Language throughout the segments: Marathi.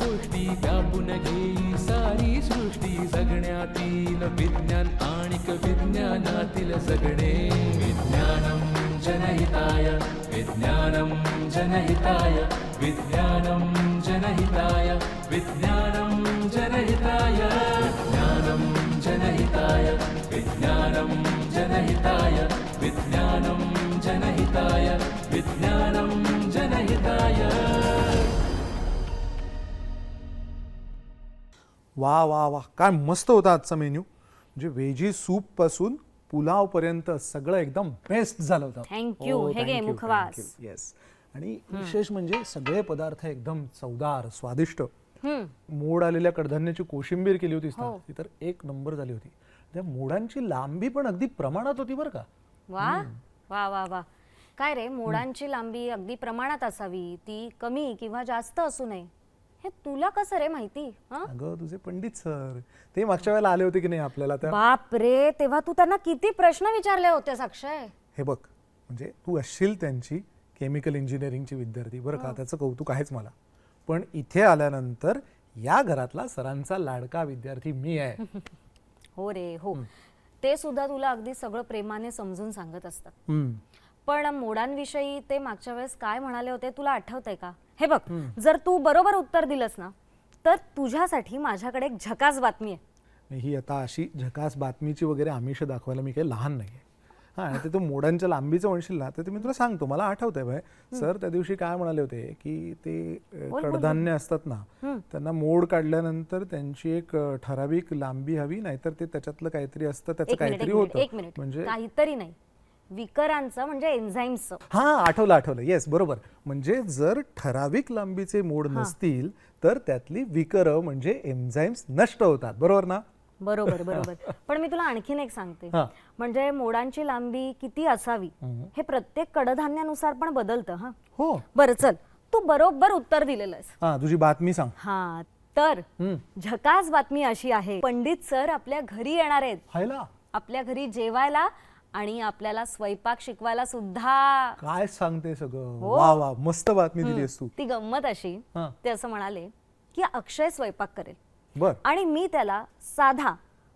गोष्टी व्यापून घेई सारी सृष्टी विज्ञान विज्ञानातील जगणे विज्ञानम जनहिताय विज्ञानम जनहिताय विज्ञानम जनहिताय विज्ञानम जनहिताय विज्ञानम जनहिताय विज्ञानम जनहिताय वा वा वा. काय मस्त होता आजचा मेन्यू. म्हणजे व्हेजी सूपपासून पुलाव पर्यंत सगळं एकदम बेस्ट झालं होतं. Thank you. हे घे, मुखवास. येस आणि विशेष म्हणजे सगळे पदार्थ एकदम चवदार स्वादिष्ट. मोड आलेल्या कडधान्याची कोशिंबीर केली होतीस ना ती तर एक नंबर झाली होती. त्या मोडांची लांबी पण अगदी प्रमाणात होती बरं का. वा. वा वा वा. काय रे मोडांची लांबी अगदी प्रमाणात असावी ती कमी किंवा जास्त असू नये? हे तुला कसं रे माहिती? हं? अगं तुझे पंडित सर. ते मागच्या वेळेला आले होते की नाही आपल्याला? त्या बाप रे तेव्हा तू त्यांना किती प्रश्न विचारले होते अक्षय. हे बघ म्हणजे तू असशील त्यांची केमिकल इंजिनिअरिंगची विद्यार्थी. बरं. का त्याचं कौतुक आहेच मला. पण इथे आल्यानंतर या घरातला सरांचा लाडका विद्यार्थी मी आहे. हो रे हो. ते सुद्धा तुला अगदी सगळं प्रेमाने समजून सांगत असतात. हम्म. पण मोडांविषयी ते मागच्या वेळेस काय म्हणाले होते तुला आठवतंय का? हे बघ जर तू बरोबर उत्तर दिलंस ना तर तुझ्यासाठी माझ्याकडे एक झकास बातमी आहे. ही आता अशी झकास बातमीची वगैरे आमिष दाखवायला मी काही लहान नाही हा आणि ते तू मोडांच्या लांबीचं म्हणशील ना तर ते मी तुला सांगतो मला आठवतंय भाई सर त्या दिवशी काय म्हणाले होते की ते कडधान्य असतात ना त्यांना मोड काढल्यानंतर त्यांची एक ठराविक लांबी हवी नाहीतर ते त्याच्यातलं काहीतरी असतं त्याचं काहीतरी होतं. म्हणजे काहीतरी नाही. विकरांचं म्हणजे एन्झाईम्सचं. हा आठवलं आठवलं. येस बरोबर. म्हणजे जर ठराविक लांबीचे मोड नसतील तर त्यातली विकर म्हणजे एन्झाईम्स नष्ट होतात. बरोबर ना? बरोबर बरोबर. पण मी तुला आणखीन एक सांगते. हा. म्हणजे मोडांची लांबी किती असावी हे प्रत्येक कडधान्यानुसार पण बदलतं हा. हो. बरं चल. तू बरोबर उत्तर दिलेलं आहेस हा तुझी बातमी सांग. हा तर झकास बातमी अशी आहे. पंडित सर आपल्या घरी येणार आहेत. हायला. आपल्या घरी जेवायला आणि आपल्याला स्वयंपाक शिकवायला सुद्धा काय सांगते सगळं? हो. वा वा मस्त बातमी दिलीस तू. ती गंमत अशी हा. ते असं म्हणाले की अक्षय स्वयंपाक करेल. बर. आणि मी त्याला साधा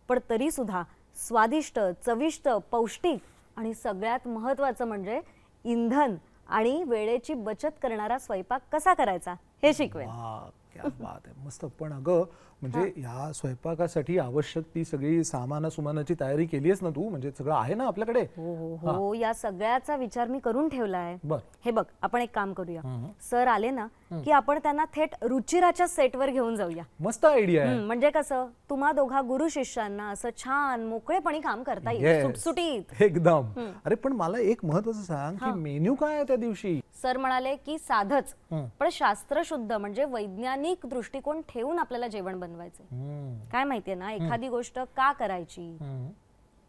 पण तरी सुद्धा स्वादिष्ट चविष्ट पौष्टिक आणि सगळ्यात महत्वाचं म्हणजे इंधन आणि वेळेची बचत करणारा स्वयंपाक कसा करायचा हे शिकवेन. वा क्या बात आहे मस्त. पण अगं म्हणजे ह्या स्वयंपाकासाठी आवश्यक ती सगळी सामान सुमानाची तयारी केली आहेस ना तू? म्हणजे सगळं आहे ना आपल्याकडे? हो हो हो. या सगळ्याचा विचार मी करून ठेवलाय बर. हे बघ आपण एक काम करूया. सर आले ना की आपण त्यांना थेट रुचिराच्या सेटवर घेऊन जाऊया. मस्त आयडिया आहे. हम्म, म्हणजे कसं तुम्हा दोघा गुरु शिष्यांना असं छान मोकळेपणी काम करता येईल Yes. सुटसुटीत. एकदम. अरे पण मला एक महत्वाचं सांग की मेन्यू काय आहे त्या दिवशी? सर म्हणाले की साधच. हं. पण शास्त्रशुद्ध म्हणजे वैज्ञानिक दृष्टिकोन ठेवून आपल्याला जेवण बनवायचं हम्म, काय माहितीये ना एखादी गोष्ट का करायची? हम्म.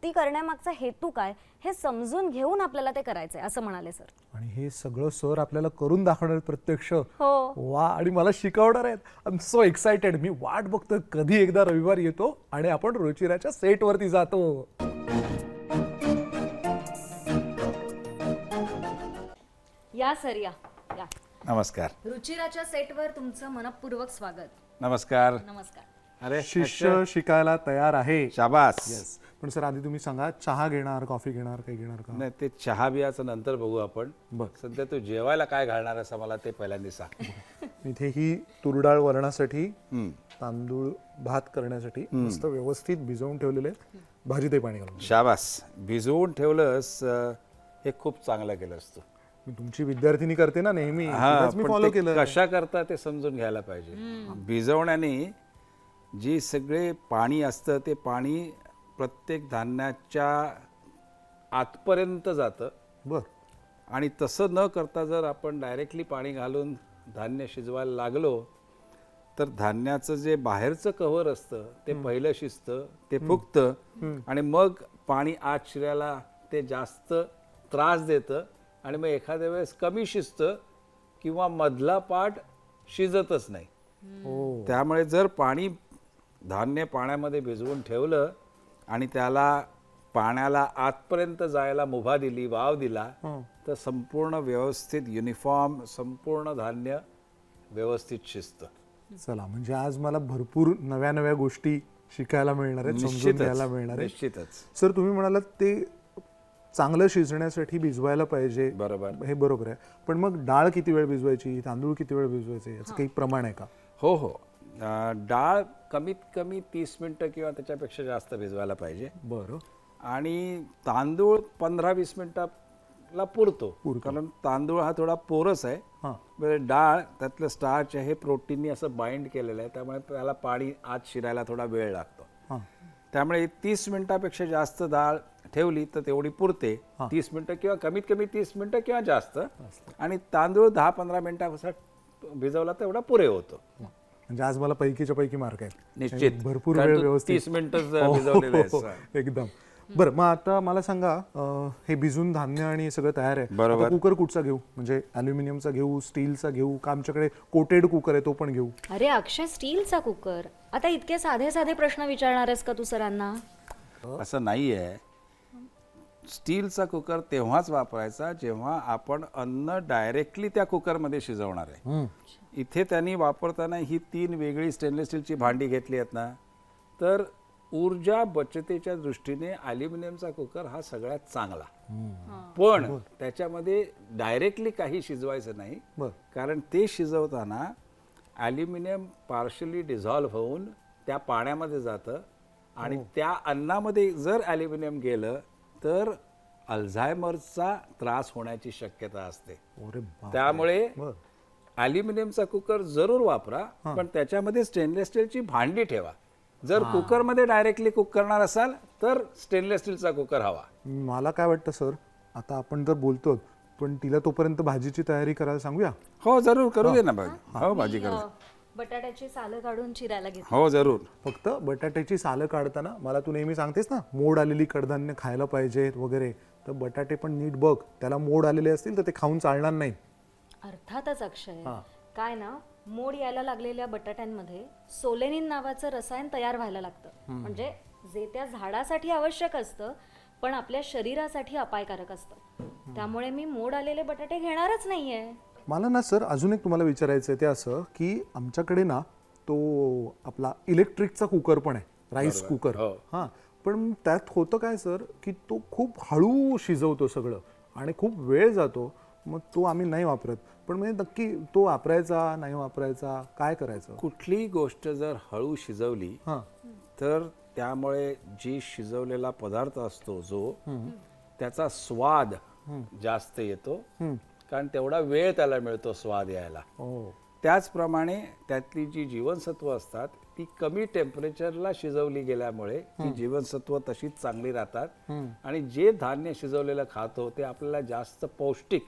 ती करण्यामागचा हेतू काय हे समजून घेऊन आपल्याला ते करायचंय असं म्हणाले सर. आणि हे सगळं सर आपल्याला करून दाखवणार प्रत्यक्ष. हो. वा आणि मला शिकवणार आहेत. आय एम सो एक्साइटेड मी वाट बघतोय कधी एकदा रविवार येतो आणि आपण रुचिराच्या सेट वरती जातो. या सर या या. नमस्कार. रुचिराच्या सेटवर तुमचं मनपूर्वक स्वागत. नमस्कार. नमस्कार. अरे शिष्य शिकायला तयार आहे. शाबास. येस पण सर आधी तुम्ही सांगा चहा घेणार कॉफी घेणार काही घेणार का? नाही ते चहा बियाचं नंतर बघू आपण. बर. सध्या तू जेवायला काय घालणार असं मला ते पहिल्यांदा सांग. इथे ही तुरडाळ वरणासाठी हम्म. तांदूळ भात करण्यासाठी मस्त व्यवस्थित भिजवून ठेवलेले आहेत. भाजी ते पाणी घालून. शाबास. भिजवून ठेवलंस अं, हे खूप चांगलं केलंस तू मी तुमची विद्यार्थिनी करते ना नेहमी. तिलाच मी पण फॉलो केलं. कशा करता ते समजून घ्यायला पाहिजे. भिजवण्याने जी सगळे पाणी असतं ते पाणी प्रत्येक धान्याच्या आतपर्यंत जातं. बर. आणि तसं न करता जर आपण डायरेक्टली पाणी घालून धान्य शिजवायला लागलो तर धान्याचं जे बाहेरचं कव्हर असतं ते पहिलं शिजतं ते फुगतं आणि मग पाणी आत शिरायला ते जास्त त्रास देतं आणि मग एखाद्या वेळेस कमी शिजतं किंवा मधला पाट शिजतच नाही. हो. त्यामुळे जर पाणी धान्य पाण्यामध्ये भिजवून ठेवलं आणि त्याला पाण्याला आतपर्यंत जायला मुभा दिली वाव दिला तर संपूर्ण व्यवस्थित युनिफॉर्म संपूर्ण धान्य व्यवस्थित शिजतं. चला म्हणजे आज मला भरपूर नव्या नव्या गोष्टी शिकायला मिळणार आहेत समजून घ्यायला मिळणार आहेत. निश्चितच. सर तुम्ही म्हणालात ते चांगलं शिजण्यासाठी भिजवायला पाहिजे. बरोबर. हे बरोबर आहे. पण मग डाळ किती वेळ भिजवायची? तांदूळ किती वेळ भिजवायचे? याचं काही प्रमाण आहे का? हो हो. डाळ कमीत कमी तीस मिनटं किंवा त्याच्यापेक्षा जास्त भिजवायला पाहिजे. बरं. आणि तांदूळ पंधरा वीस मिनिटाला पुरतो. कारण तांदूळ हा थोडा पोरस आहे. हां. बरं डाळ त्यातलं स्टार्च आहे प्रोटीननी असं बाइंड केलेलं आहे. त्यामुळे त्याला पाणी आत शिरायला थोडा वेळ लागतो. हां. त्यामुळे तीस मिनिटापेक्षा जास्त डाळ ठेवली तर तेवढी पुरते. तीस मिनिटं किंवा कमीत कमी तीस मिनिटं किंवा जास्त. आणि तांदूळ दहा पंधरा मिनिटासाठी भिजवला तर एवढा पुरे होतो. म्हणजे आज मला पैकीच्या पैकी मार्क आहेत. निश्चित. भरपूर वेळ व्यवस्थित तीस मिनिटं हो, हो, हो, एकदम. बरं मग आता मला सांगा हे भिजून धान्य आणि सगळं तयार आहे. बरोबर. कुकर कुठचा घेऊ? म्हणजे अल्युमिनियमचा घेऊ स्टीलचा घेऊ? का आमच्याकडे कोटेड कुकर आहे तो पण घेऊ? अरे अक्षय स्टीलचा कुकर आता इतके साधे साधे प्रश्न विचारणार आहेस का तू सरांना? असं नाही आहे स्टीलचा कुकर तेव्हाच वापरायचा जेव्हा आपण अन्न डायरेक्टली त्या कुकरमध्ये शिजवणार आहे. इथे त्यांनी वापरताना ही तीन वेगळी स्टेनलेस स्टीलची भांडी घेतली आहेत ना तर ऊर्जा बचतीच्या दृष्टीने अल्युमिनियमचा कुकर हा सगळ्यात चांगला. पण त्याच्यामध्ये डायरेक्टली काही शिजवायचं नाही कारण ते शिजवताना ॲल्युमिनियम पार्शली डिझॉल्व्ह होऊन त्या पाण्यामध्ये जातं आणि त्या अन्नामध्ये जर ॲल्युमिनियम गेलं तर अल्झायमरचा त्रास होण्याची शक्यता असते. त्यामुळे अल्युमिनियमचा कुकर जरूर वापरा पण त्याच्यामध्ये स्टेनलेस स्टीलची भांडी ठेवा. जर कुकरमध्ये डायरेक्टली कुक करणार असाल तर स्टेनलेस स्टीलचा कुकर हवा. मला काय वाटतं सर आता आपण तर बोलतो पण तिला तोपर्यंत भाजीची तयारी करायला सांगूया? हो जरूर करू दे ना भाजी हो भाजी करू दे. बटाट्याची सालं काढून चिरायला घेत. हो जरूर. फक्त बटाट्याची सालं काढताना मला तू नेहमी सांगतेस ना मोड आलेली कडधान्य खायला पाहिजेत वगैरे तर बटाटे पण नीट बघ त्याला मोड आलेले असतील तर ते खाऊन चालणार नाही अर्थातच अक्षय. काय ना मोड यायला लागलेल्या बटाट्यांमध्ये सोलेनिन नावाचं रसायन तयार व्हायला लागतं. म्हणजे जे त्या झाडासाठी आवश्यक असतं पण आपल्या शरीरासाठी अपायकारक असतं. त्यामुळे मी मोड आलेले बटाटे घेणारच नाहीये. मला ना सर अजून एक तुम्हाला विचारायचं आहे ते असं की आमच्याकडे ना तो आपला इलेक्ट्रिकचा कुकर पण आहे राईस कुकर. हो. हां. पण त्यात होतं काय सर की तो खूप हळू शिजवतो सगळं आणि खूप वेळ जातो मग तो आम्ही नाही वापरत. पण म्हणजे नक्की तो वापरायचा नाही वापरायचा काय करायचं? कुठलीही गोष्ट जर हळू शिजवली हां. तर त्यामुळे जी शिजवलेला पदार्थ असतो जो त्याचा स्वाद जास्त येतो. कारण तेवढा वेळ त्याला मिळतो स्वाद यायला. हो. त्याचप्रमाणे त्यातली जी जीवनसत्व असतात ती कमी टेम्परेचरला शिजवली गेल्यामुळे ती जीवनसत्व तशीच चांगली राहतात. आणि जे धान्य शिजवलेलं खातो ते आपल्याला जास्त पौष्टिक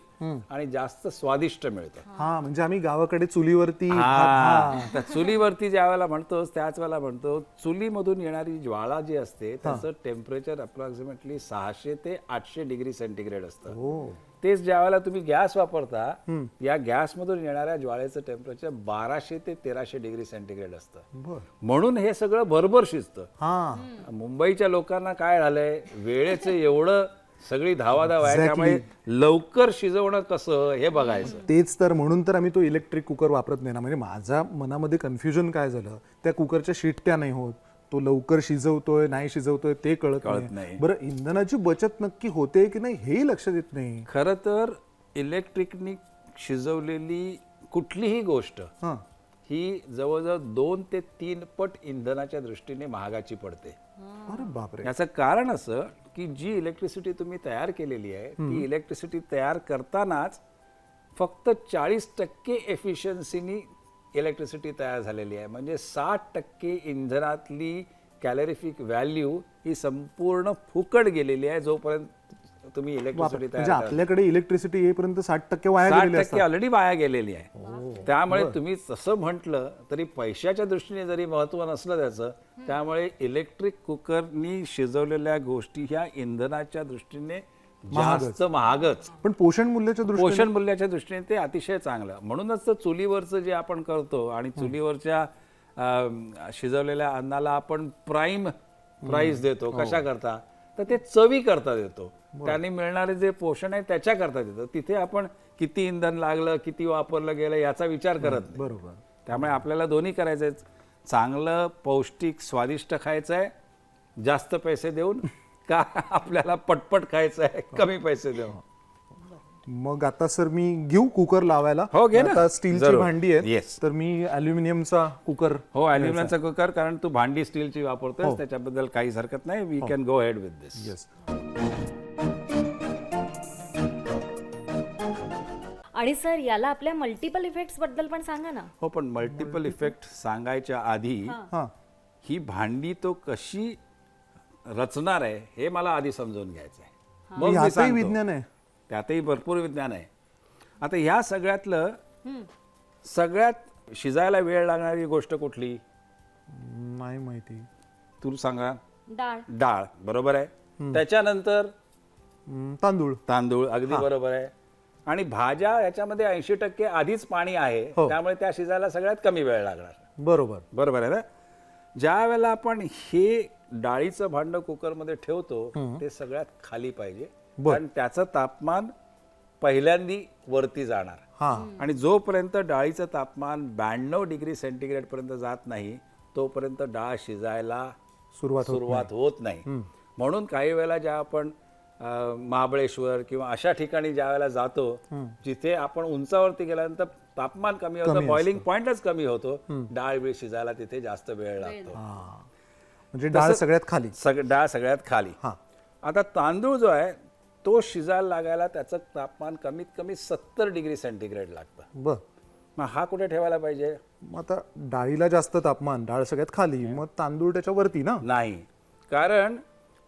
आणि जास्त स्वादिष्ट मिळतं. हा म्हणजे आम्ही गावाकडे चुलीवरती हा. तर चुलीवरती ज्या वेळेला म्हणतोस त्याच वेळेला म्हणतो चुलीमधून येणारी ज्वाळा जी असते त्याचं टेम्परेचर अप्रॉक्सिमेटली सहाशे ते आठशे डिग्री सेंटीग्रेड असतं. हो. तेच ज्या वेळेला तुम्ही गॅस वापरता या गॅस मधून येणाऱ्या ज्वाळेचं टेम्परेचर बाराशे ते तेराशे डिग्री सेंटीग्रेड असतं. म्हणून हे सगळं भरभर शिजतं. हा. मुंबईच्या लोकांना काय झालंय? वेळेचं एवढं सगळी धावाधाव आहे. त्यामुळे लवकर शिजवणं कसं हे बघायचं. तेच तर म्हणून तर आम्ही तो इलेक्ट्रिक कुकर वापरत नाही ना. म्हणजे माझ्या मनामध्ये कन्फ्युजन काय झालं? त्या कुकरच्या शिट्ट्या नाही होत. तो लवकर शिजवतोय नाही शिजवतोय ते कळत कळत नाही. बरं इंधनाची बचत नक्की होते की नाही हेही लक्षात येत नाही. खरं तर इलेक्ट्रिकनी शिजवलेली कुठलीही गोष्ट हा. ही जवळजवळ दोन ते तीन पट इंधनाच्या दृष्टीने महागाची पडते. अरे बापरे. याचं कारण असं की जी इलेक्ट्रिसिटी तुम्ही तयार केलेली आहे ती इलेक्ट्रिसिटी तयार करतानाच फक्त चाळीस टक्के एफिशियन्सीनी इलेक्ट्रिसिटी तयार झालेली आहे. म्हणजे साठ टक्के इंधनातली कॅलरिफिक व्हॅल्यू ही संपूर्ण फुकट गेलेली आहे जोपर्यंत तुम्ही. इलेक्ट्रिसिटी म्हणजे तयार करा. आपल्याकडे इलेक्ट्रिसिटी येईपर्यंत साठ टक्के वाया साठ गेलेले टक्के असतात. ऑलरेडी वाया गेलेली आहे. त्यामुळे तुम्ही तसं म्हटलं तरी पैशाच्या दृष्टीने जरी महत्त्व नसलं त्याचं त्यामुळे इलेक्ट्रिक कुकरनी शिजवलेल्या गोष्टी ह्या इंधनाच्या दृष्टीने जास्त महागच. पण पोषण मूल्याच्या दृष्टीने? पोषण मूल्याच्या दृष्टीने ते अतिशय चांगलं. म्हणूनच तर चुलीवरचं जे आपण करतो आणि चुलीवरच्या अं, शिजवलेल्या अन्नाला आपण प्राईम प्राईस देतो. कशा करता? तर ते चवी करता देतो. त्यांनी मिळणारे जे पोषण आहे त्याच्या करता देतो. तिथे आपण किती इंधन लागलं किती वापरलं गेलं याचा विचार करत नाही. बरोबर. त्यामुळे आपल्याला दोन्ही करायचं आहे चांगलं पौष्टिक स्वादिष्ट खायचं आहे जास्त पैसे देऊन का आपल्याला पटपट खायचं आहे? कमी पैसे देऊन. मग आता सर मी घेऊ कुकर लावायला. हो, घे ना. आता स्टीलची जरूर. भांडी Yes. तर मी अल्युमिनियमचा कुकर हो अल्युमिनियमचा कुकर कारण तू भांडी स्टीलची वापरतोय त्याच्याबद्दल काहीच हरकत नाही. We can go head with this yes आणि सर याला आपल्या मल्टिपल इफेक्ट्सबद्दल पण सांगा ना. हो पण मल्टिपल इफेक्ट सांगायच्या आधी हा. ही भांडी तो कशी रचणार आहे हे मला आधी समजून घ्यायचं आहे. मग मी यातही सांगतो. विज्ञान आहे. त्यातही भरपूर विज्ञान आहे. आता ह्या सगळ्यातलं सगळ्यात शिजायला वेळ लागणारी गोष्ट कुठली? नाही माहिती. तू सांगा. डाळ. डाळ बरोबर आहे. त्याच्यानंतर? हम्म, तांदूळ. तांदूळ अगदी बरोबर आहे. आणि भाज्या याच्यामध्ये ऐंशी टक्के आधीच पाणी आहे. हो. त्यामुळे त्या शिजायला सगळ्यात कमी वेळ लागणार. बरोबर. बरोबर आहे ना? ज्या वेळेला आपण हे डाळीचं भांड कुकरमध्ये ठेवतो ते सगळ्यात खाली पाहिजे. कारण त्याचं तापमान पहिल्यांदी वरती जाणार. हा. आणि जोपर्यंत डाळीचं तापमान ब्याण्णव डिग्री सेंटीग्रेड पर्यंत जात नाही तोपर्यंत डाळ शिजायला सुरुवात होत सुरुवात होत नाही. म्हणून काही वेळेला ज्या आपण महाबळेश्वर किंवा अशा ठिकाणी ज्या वेळेला जातो जिथे आपण उंचावरती गेल्यानंतर तापमान कमी होतं बॉइलिंग पॉइंटच कमी होतो डाळ बीळ शिजायला तिथे जास्त वेळ लागतो. हा. म्हणजे डाळ सगळ्यात खाली. सग डाळ सगळ्यात खाली. हा. आता तांदूळ जो आहे तो शिजायला लागायला त्याचं तापमान कमीत कमी सत्तर डिग्री सेंटीग्रेड लागतं. बर. मग हा कुठे ठेवायला पाहिजे? मग आता डाळीला जास्त तापमान डाळ सगळ्यात खाली मग तांदूळ त्याच्या वरती ना? नाही. कारण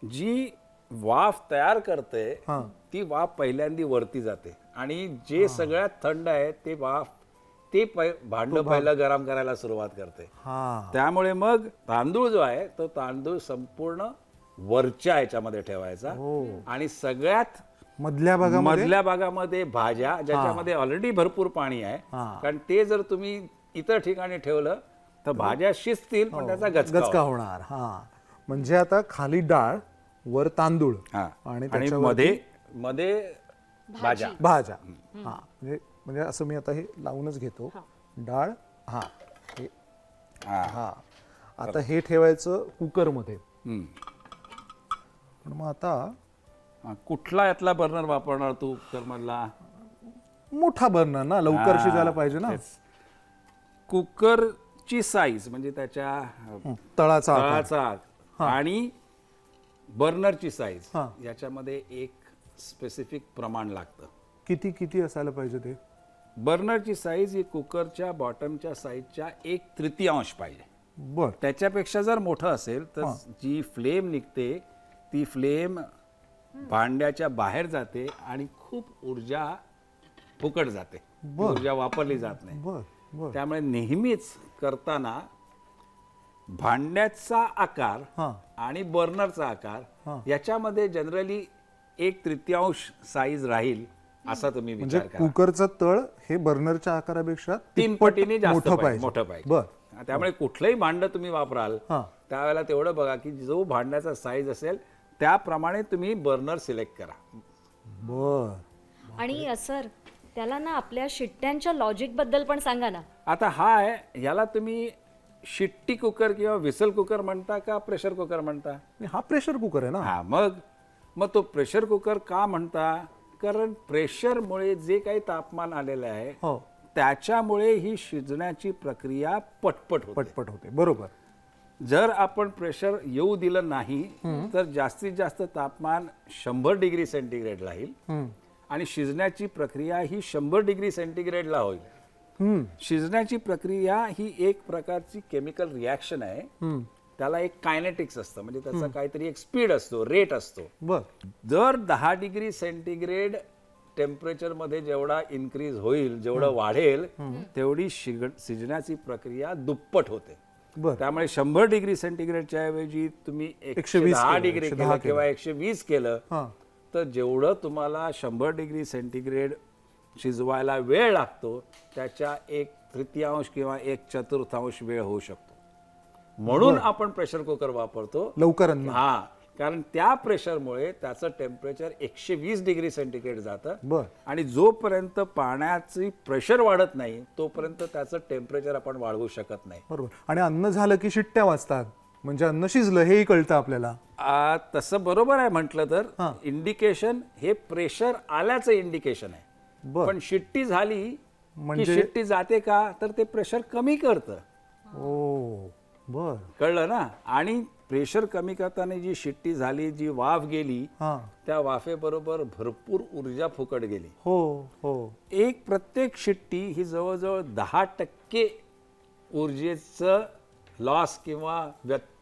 जी वाफ तयार करते हा. ती वाफ पहिल्यांदी वरती जाते. आणि जे सगळ्यात थंड आहे ते वाफ ते पै- भांड पहिलं गरम करायला सुरुवात करते. हा. त्यामुळे मग तांदूळ जो आहे तो तांदूळ संपूर्ण वरच्या ह्याच्यामध्ये ठेवायचा आणि सगळ्यात मधल्या भागामध्ये? मधल्या भागामध्ये भाज्या ज्याच्यामध्ये ऑलरेडी भरपूर पाणी आहे. हा. कारण ते जर तुम्ही इतर ठिकाणी ठेवलं तर भाज्या शिजतील पण त्याचा गचका होणार. हा. म्हणजे आता खाली डाळ वर तांदूळ हा. आणि मध्ये मध्ये भाज्या. भाज्या. हा. म्हणजे म्हणजे असं मी आता हे लावूनच घेतो. डाळ हा. हे हा. हा. आता हे ठेवायचं कुकरमध्ये. हम्म. पण मग आता हा, कुठला यातला बर्नर वापरणार तू तर मधला मोठा बर्नर ना लवकर शिजायला पाहिजे ना. कुकरची साईज म्हणजे त्याच्या अ, तळाचा आकार. तळाचा आणि बर्नरची साईज हा. याच्यामध्ये एक स्पेसिफिक प्रमाण लागतं. किती किती असायला पाहिजे ते? बर्नरची साईज ही कुकरच्या बॉटमच्या साईजच्या एक तृतीयांश पाहिजे. बर. त्याच्यापेक्षा जर मोठं असेल तर जी फ्लेम निघते ती फ्लेम भांड्याच्या बाहेर जाते आणि खूप ऊर्जा फुकट जाते. ती ऊर्जा वापरली जात नाही. बर बर. त्यामुळे नेहमीच करताना भांड्याचा आकार हा. आणि बर्नरचा आकार याच्यामध्ये जनरली एक तृतीयांश साईज राहील. असा तुम्ही म्हणजे विचार करा. कुकरचं तळ हे बर्नरच्या आकारापेक्षा तीन तिप्पट पटीने जास्त मोठं पाहिजे. मोठं पाहिजे. बर. त्यामुळे कुठलंही भांड तुम्ही वापराल हा. त्यावेळेला तेवढं बघा की जो भांड्याचा साईज असेल त्याप्रमाणे तुम्ही बर्नर सिलेक्ट करा. बर. आणि सर त्याला ना आपल्या शिट्ट्यांच्या लॉजिकबद्दल पण सांगा ना. आता हा आहे याला तुम्ही शिट्टी कुकर किंवा विसल कुकर म्हणता का प्रेशर कुकर म्हणता? आणि हा प्रेशर कुकर आहे ना. हा मग मग तो प्रेशर कुकर का म्हणता? कारण प्रेशरमुळे जे काही तापमान आलेलं आहे हो. त्याच्यामुळे ही शिजण्याची प्रक्रिया पटपट होते. पटपट होते. बरोबर. जर आपण प्रेशर येऊ दिलं नाही तर जास्तीत जास्त तापमान शंभर डिग्री सेंटीग्रेड राहील हम्म. आणि शिजण्याची प्रक्रिया ही शंभर डिग्री सेंटीग्रेडला होईल. हम्म. शिजण्याची प्रक्रिया ही एक प्रकारची केमिकल रिॲक्शन आहे. हम्म. त्याला एक कायनेटिक्स असतं. म्हणजे त्याचा काहीतरी एक स्पीड असतो रेट असतो. बर. जर दहा डिग्री सेंटीग्रेड टेम्परेचरमध्ये जेवढा इन्क्रीज होईल जेवढं वाढेल तेवढी शिग- शिजण्याची प्रक्रिया दुप्पट होते. त्यामुळे शंभर डिग्री सेंटीग्रेडच्या ऐवजी तुम्ही एकशे 120 दहा डिग्री 110 केलं किंवा एकशे वीस केलं तर जेवढं तुम्हाला शंभर डिग्री सेंटीग्रेड शिजवायला वेळ लागतो त्याच्या एक तृतीयांश किंवा एक चतुर्थांश वेळ होऊ शकतो. म्हणून आपण प्रेशर कुकर वापरतो. लवकर हा कारण त्या प्रेशरमुळे त्याचं टेम्परेचर एकशे वीस डिग्री सेंटीग्रेड जातं. बर. आणि जोपर्यंत पाण्याची प्रेशर वाढत नाही तोपर्यंत त्याचं टेम्परेचर आपण वाढवू शकत नाही. बरोबर. आणि अन्न झालं की शिट्ट्या वाजतात. म्हणजे अन्न शिजलं हेही कळतं आपल्याला. आ, तसं बरोबर आहे म्हटलं तर हां. इंडिकेशन हे प्रेशर आल्याचं इंडिकेशन आहे. पण शिट्टी झाली म्हणजे- शिट्टी जाते का तर ते प्रेशर कमी करतं. ओ बर. कळलं ना? आणि प्रेशर कमी करताना जी शिट्टी झाली जी वाफ गेली त्या वाफेबरोबर भरपूर ऊर्जा फुकट गेली. हो हो. एक प्रत्येक शिट्टी ही जवळजवळ दहा टक्के ऊर्जेचं लॉस किंवा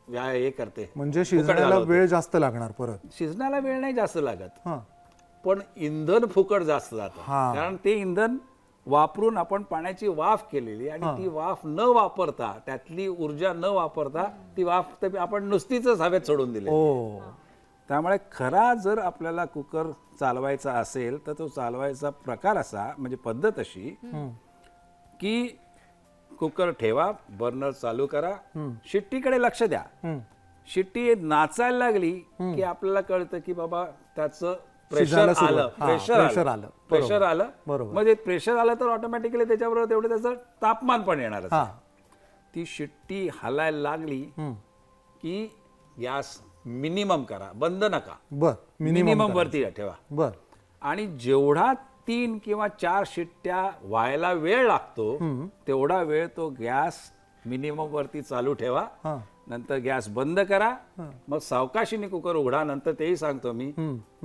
हे करते. म्हणजे शिजण्याला. वेळ जास्त लागणार परत. शिजण्याला वेळ नाही जास्त लागत. पण इंधन फुकट जास्त जातं. कारण ते इंधन वापरून आपण पाण्याची वाफ केलेली आणि ती वाफ न वापरता त्यातली ऊर्जा न वापरता ती वाफ तर आपण नुसतीच हवेत सोडून दिली ओ त्यामुळे खरा जर आपल्याला कुकर चालवायचा असेल तर तो चालवायचा प्रकार असा म्हणजे पद्धत अशी की कुकर ठेवा बर्नर चालू करा शिट्टीकडे लक्ष द्या. शिट्टी नाचायला लागली की आपल्याला कळतं की बाबा त्याचं प्रेशर. आलं. प्रेशर pressure आलं. प्रेशर आलं. बरोबर. म्हणजे प्रेशर आलं तर ऑटोमॅटिकली त्याच्याबरोबर तेवढं त्याचं तापमान पण येणार ती शिट्टी हलायला लागली. की गॅस मिनिमम करा. बंद नका. बर. मिनिमम वरती ठेवा. बर. आणि जेवढा तीन किंवा चार शिट्ट्या व्हायला वेळ लागतो तेवढा वेळ तो गॅस मिनिमम वरती चालू ठेवा. नंतर गॅस बंद करा मग सावकाशीने कुकर उघडा नंतर तेही सांगतो मी.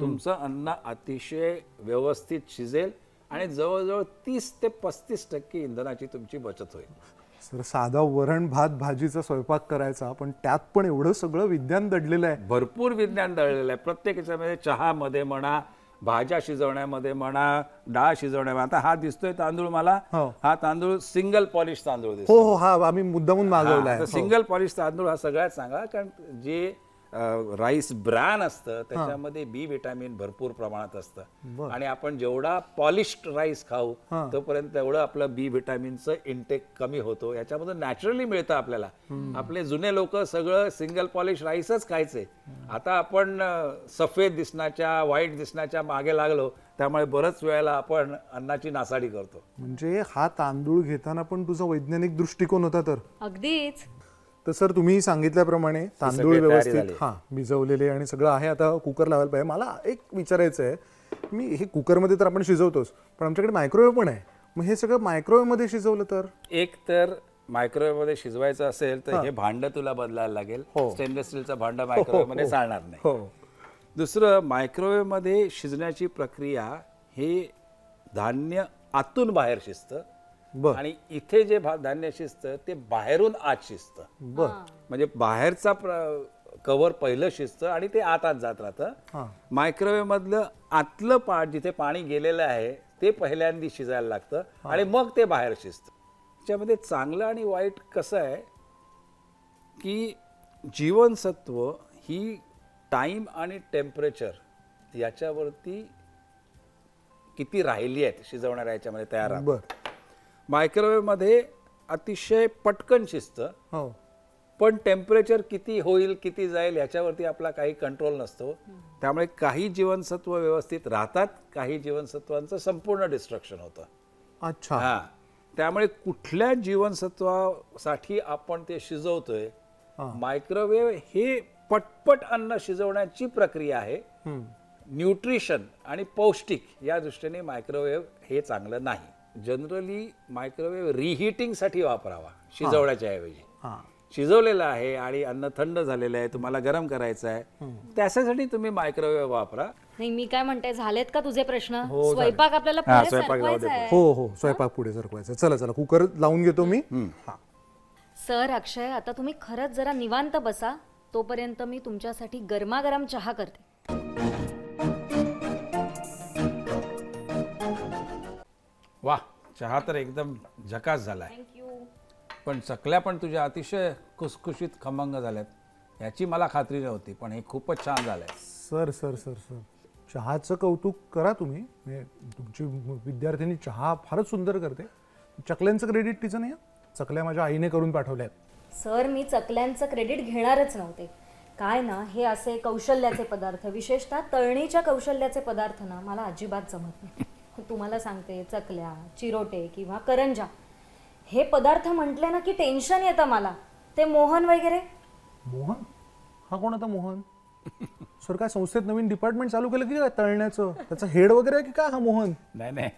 तुमचं अन्न अतिशय व्यवस्थित शिजेल आणि जवळजवळ तीस ते पस्तीस टक्के इंधनाची तुमची बचत होईल. सर साधा वरण भात भाजीचा स्वयंपाक करायचा पण त्यात पण एवढं सगळं विज्ञान दडलेलं आहे. भरपूर विज्ञान दळलेलं आहे. प्रत्येक याच्यामध्ये चहामध्ये म्हणा भाज्या शिजवण्यामध्ये म्हणा डाळ शिजवण्यामध्ये. आता हा दिसतोय तांदूळ मला. हो. हा तांदूळ सिंगल पॉलिश तांदूळ दिसतो हो हो हा आम्ही मुद्दामून मागवला आहे. सिंगल पॉलिश तांदूळ हा सगळ्यात चांगला कारण जे राईस ब्रॅन असतं त्याच्यामध्ये बी विटॅमिन भरपूर प्रमाणात असतं. आणि आपण जेवढा पॉलिश्ड राईस खाऊ तोपर्यंत तेवढं आपलं बी विटॅमिनचं इंटेक कमी होतो. याच्यामधून नॅचरली मिळतं आपल्याला. आपले जुने लोक सगळं सिंगल पॉलिश राईसच खायचे. आता आपण सफेद दिसण्याच्या वाईट दिसण्याच्या मागे लागलो त्यामुळे बरंच वेळेला आपण अन्नाची नासाडी करतो. म्हणजे हा तांदूळ घेताना पण तुझा वैज्ञानिक दृष्टिकोन होता तर? अगदीच. तर सर तुम्ही सांगितल्याप्रमाणे तांदूळ व्यवस्थित. हा भिजवलेले आणि सगळं आहे. आता कुकर लावायला पाहिजे. मला एक विचारायचं आहे मी हे कुकरमध्ये तर आपण शिजवतोच पण आमच्याकडे मायक्रोवेव्ह पण आहे. मग हे सगळं मायक्रोवेव्हमध्ये शिजवलं तर? एक तर मायक्रोवेव्हमध्ये शिजवायचं असेल तर हे. भांड तुला बदलायला लागेल. स्टेनलेस स्टीलचं भांड मायक्रोवेव्हमध्ये चालणार नाही. हो. दुसरं मायक्रोवेव्हमध्ये शिजण्याची प्रक्रिया हे धान्य आतून बाहेर शिजतं. बर. आणि इथे जे भा- धान्य शिजतं ते बाहेरून आत शिजतं. बर. म्हणजे बाहेरचा कव्हर पहिलं शिजतं आणि ते आत आत जात राहतं. हा. मायक्रोवेव्ह मधलं आतलं पा जिथे पाणी गेलेलं आहे ते पहिल्यांदी शिजायला लागतं आणि मग ते बाहेर शिजतं. त्याच्यामध्ये चांगलं आणि वाईट कसं आहे की जीवनसत्व ही टाईम आणि टेम्परेचर याच्यावरती किती राहिली आहेत शिजवणाऱ्या याच्यामध्ये तयार राहतात. बर. मायक्रोवेव्हमध्ये अतिशय पटकन शिजतं. हो. पण टेम्परेचर किती होईल किती जाईल याच्यावरती आपला काही कंट्रोल नसतो. त्यामुळे काही जीवनसत्व व्यवस्थित राहतात काही जीवनसत्वांचं संपूर्ण डिस्ट्रक्शन होतं. अच्छा. हा. त्यामुळे कुठल्या जीवनसत्वासाठी आपण ते शिजवतोय मायक्रोवेव्ह हे पटपट अन्न शिजवण्याची प्रक्रिया आहे. न्यूट्रिशन आणि पौष्टिक या दृष्टीने मायक्रोवेव्ह हे चांगलं नाही. जनरली मायक्रोवेव्ह रिहिटिंगसाठी वापरावा शिजवण्याच्या ऐवजी. हा. शिजवलेलं आहे आणि अन्न थंड झालेलं आहे तुम्हाला गरम करायचं आहे त्याच्यासाठी तुम्ही मायक्रोवेव्ह वापरा. नाही मी काय म्हणते झालेत का तुझे प्रश्न? स्वयंपाक आपल्याला हा, पुढे स्वयंपाक जाऊ दे सरकवायचा आहे. हो हो स्वयंपाक पुढे सरकवायचा चला चला कुकर लावून घेतो मी. हा. सर अक्षय आता तुम्ही खरंच जरा निवांत बसा तोपर्यंत मी तुमच्यासाठी गरमागरम चहा करते. वा चहा तर एकदम झकास झालाय. थँक्यू पण चकल्या पण तुझ्या अतिशय खुसखुशीत खमंग झाल्यात. याची मला खात्री नव्हती पण हे खूपच छान झालंय. Sir sir sir sir. चहाचं कौतुक करा तुम्ही. म्हणजे तुमची विद्यार्थिनी चहा फारच सुंदर करते. चकल्यांचं क्रेडिट तिचं नाही हं. चकल्या माझ्या आईने करून पाठवल्या आहेत सर मी चकल्यांचं क्रेडिट घेणारच नव्हते. काय ना हे असे कौशल्याचे पदार्थ विशेषतः तळणीच्या कौशल्याचे पदार्थ ना मला अजिबात जमत नाही. तुम्हाला सांगते चकल्या चिरोटे किंवा करंजा. हे पदार्थ म्हटले ना की टेन्शन येतं मला. ते मोहन वगैरे? मोहन? हा कोण आता मोहन? सर काय संस्थेत नवीन डिपार्टमेंट चालू केलं की काय तळण्याचं? त्याचं हेड वगैरे आहे की काय हा मोहन? नाही नाही.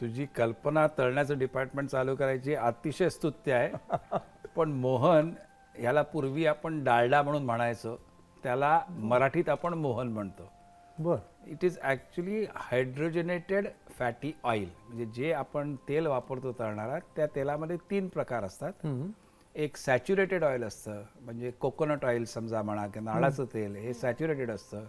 तुझी कल्पना तळण्याचं डिपार्टमेंट चालू करायची अतिशय स्तुत्य आहे. पण मोहन ह्याला पूर्वी आपण डालडा म्हणून म्हणायचो. त्याला मराठीत आपण मोहन म्हणतो. बर. It is actually hydrogenated fatty oil म्हणजे जे आपण तेल वापरतो तळणारा त्या तेलामध्ये तीन प्रकार असतात. एक सॅच्युरेटेड ऑइल असतं म्हणजे कोकोनट ऑइल समजा म्हणा किंवा नारळाचं तेल हे सॅच्युरेटेड असतं.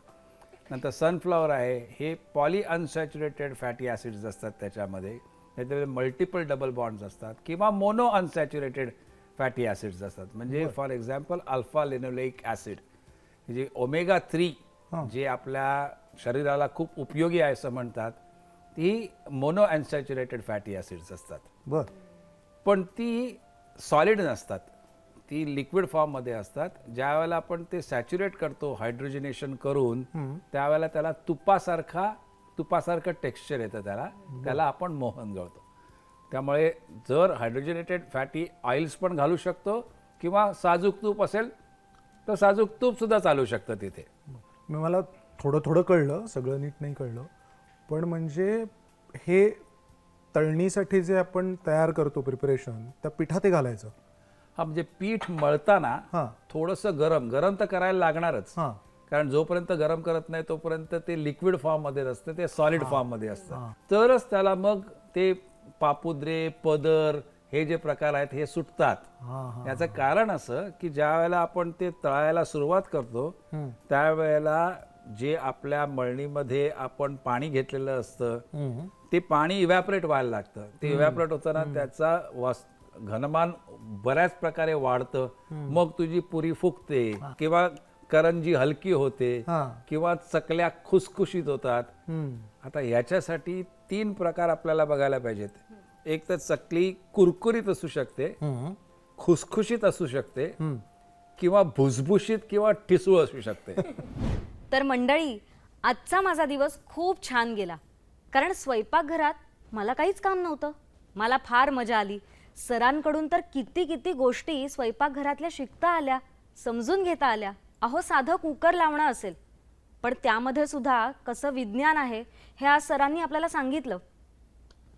नंतर सनफ्लॉवर आहे हे पॉली अनसॅच्युरेटेड फॅटी ॲसिड्स असतात त्याच्यामध्ये. त्याच्यामध्ये मल्टिपल डबल बॉन्ड्स असतात किंवा मोनो अनसॅच्युरेटेड फॅटी ॲसिड्स असतात. म्हणजे for example alpha linoleic acid जे ओमेगा थ्री जे आपल्या शरीराला खूप उपयोगी आहे असं म्हणतात ती मोनो अनसॅच्युरेटेड फॅटी ॲसिड्स असतात. बर. पण ती सॉलिड नसतात. ती लिक्विड फॉर्ममध्ये असतात. ज्या वेळेला आपण ते सॅच्युरेट करतो हायड्रोजनेशन करून त्यावेळेला त्याला तुपासारखा तुपासारखं टेक्स्चर येतं त्याला. त्याला आपण मोहन गळतो. त्यामुळे जर हायड्रोजनेटेड फॅटी ऑइल्स पण घालू शकतो किंवा साजूक तूप असेल तर साजूक तूप सुद्धा चालू शकतं तिथे. मी मला थोडं थोडं कळलं सगळं नीट नाही कळलं. पण म्हणजे हे तळणीसाठी जे आपण तयार करतो प्रिपरेशन त्या पिठात ते घालायचं. हा म्हणजे पीठ मळताना हां. थोडंसं गरम गरम तर करायला लागणारच. हां. कारण जोपर्यंत गरम करत नाही तोपर्यंत ते लिक्विड फॉर्ममध्ये नसतं ते सॉलिड फॉर्ममध्ये असतं. तरच त्याला मग ते पापुद्रे पदर हे जे प्रकार आहेत हे सुटतात. याचं कारण असं की ज्या वेळेला आपण ते तळायला सुरुवात करतो त्यावेळेला जे आपल्या मळणीमध्ये आपण पाणी घेतलेलं असतं. ते पाणी इव्हॅपरेट व्हायला लागतं. ते इव्हॅपरेट होताना त्याचा वस- घनमान बऱ्याच प्रकारे वाढतं. मग तुझी पुरी फुगते किंवा करंजी हलकी होते किंवा चकल्या खुसखुशीत होतात. आता याच्यासाठी तीन प्रकार आपल्याला बघायला पाहिजेत. एक तर चकली कुरकुरीत असू शकते. खुसखुशीत असू शकते. किंवा भुसभुशीत किंवा ठिसूळ असू शकते. तर मंडळी आजचा माझा दिवस खूप छान गेला. कारण स्वयंपाकघरात मला काहीच काम नव्हतं. मला फार मजा आली. सरांकडून तर किती किती गोष्टी स्वयंपाकघरातल्या शिकता आल्या समजून घेता आल्या. अहो साधं कुकर लावणं असेल. पण त्यामध्ये सुद्धा कसं विज्ञान आहे हे आज सरांनी आपल्याला सांगितलं.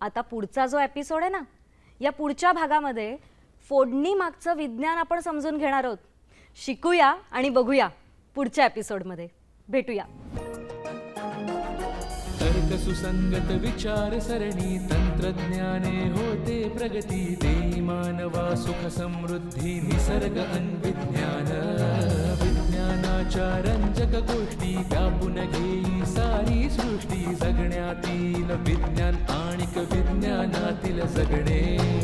आता पुढचा जो एपिसोड आहे ना या पुढच्या भागामध्ये फोडणी मागचं विज्ञान आपण समजून घेणार आहोत. शिकूया आणि बघूया पुढच्या एपिसोडमध्ये भेटूया. तर्कसुसंगत विचार सरणी तंत्रज्ञाने होते प्रगती देई मानवा सुख समृद्धी निसर्ग अन्विज्ञान चारञ्जकगोष्ठी का पुनघे सारी विज्ञानातील विज्ञानविज्ञानातिलसगणे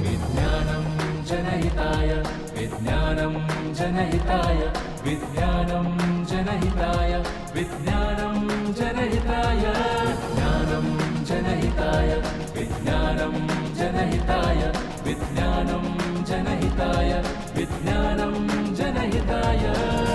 विज्ञानं जनहिताय विज्ञानं जनहिताय विज्ञानं जनहिताय विज्ञानं जनहिताय विज्ञानं जनहिताय विज्ञानं जनहिताय विज्ञानं जनहिताय विज्ञानं जनहिताय।